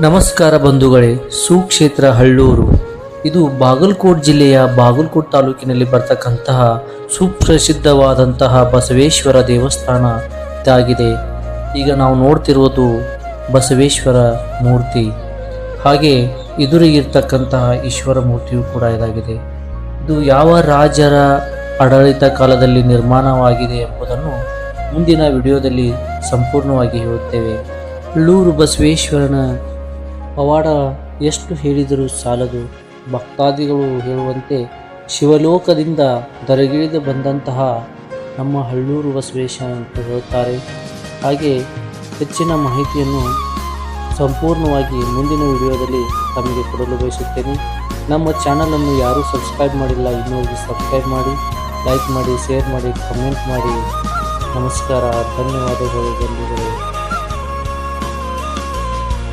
ನಮಸ್ಕಾರ ಬಂಧುಗಳೇ, ಸುಕ್ಷೇತ್ರ ಹಳ್ಳೂರು. ಇದು ಬಾಗಲಕೋಟ್ ಜಿಲ್ಲೆಯ ಬಾಗಲಕೋಟ್ ತಾಲೂಕಿನಲ್ಲಿ ಬರ್ತಕ್ಕಂತಹ ಸುಪ್ರಸಿದ್ಧವಾದಂತಹ ಬಸವೇಶ್ವರ ದೇವಸ್ಥಾನ ಇದಾಗಿದೆ. ಈಗ ನಾವು ನೋಡ್ತಿರುವುದು ಬಸವೇಶ್ವರ ಮೂರ್ತಿ. ಹಾಗೆ ಎದುರಿಗಿರ್ತಕ್ಕಂತಹ ಈಶ್ವರ ಮೂರ್ತಿಯು ಕೂಡ ಇದಾಗಿದೆ. ಇದು ಯಾವ ರಾಜರ ಆಡಳಿತ ಕಾಲದಲ್ಲಿ ನಿರ್ಮಾಣವಾಗಿದೆ ಎಂಬುದನ್ನು ಮುಂದಿನ ವಿಡಿಯೋದಲ್ಲಿ ಸಂಪೂರ್ಣವಾಗಿ ಹೇಳುತ್ತೇವೆ. ಹಳ್ಳೂರು ಬಸವೇಶ್ವರನ ಪವಾಡ ಎಷ್ಟು ಹೇಳಿದರೂ ಸಾಲದು. ಭಕ್ತಾದಿಗಳು ಹೇಳುವಂತೆ ಶಿವಲೋಕದಿಂದ ದರಗಿಳಿದು ಬಂದಂತಹ ನಮ್ಮ ಹಳ್ಳೂರು ಬಸವೇಶ ಅಂತ ಹೇಳುತ್ತಾರೆ. ಹಾಗೆ ಹೆಚ್ಚಿನ ಮಾಹಿತಿಯನ್ನು ಸಂಪೂರ್ಣವಾಗಿ ಮುಂದಿನ ವಿಡಿಯೋದಲ್ಲಿ ತಮಗೆ ಕೊಡಲು ಬಯಸುತ್ತೇನೆ. ನಮ್ಮ ಚಾನಲನ್ನು ಯಾರೂ ಸಬ್ಸ್ಕ್ರೈಬ್ ಮಾಡಿಲ್ಲ, ಇನ್ನೊಂದು ಸಬ್ಸ್ಕ್ರೈಬ್ ಮಾಡಿ, ಲೈಕ್ ಮಾಡಿ, ಶೇರ್ ಮಾಡಿ, ಕಮೆಂಟ್ ಮಾಡಿ. ನಮಸ್ಕಾರ, ಧನ್ಯವಾದಗಳು ಬಂಧುಗಳೇ.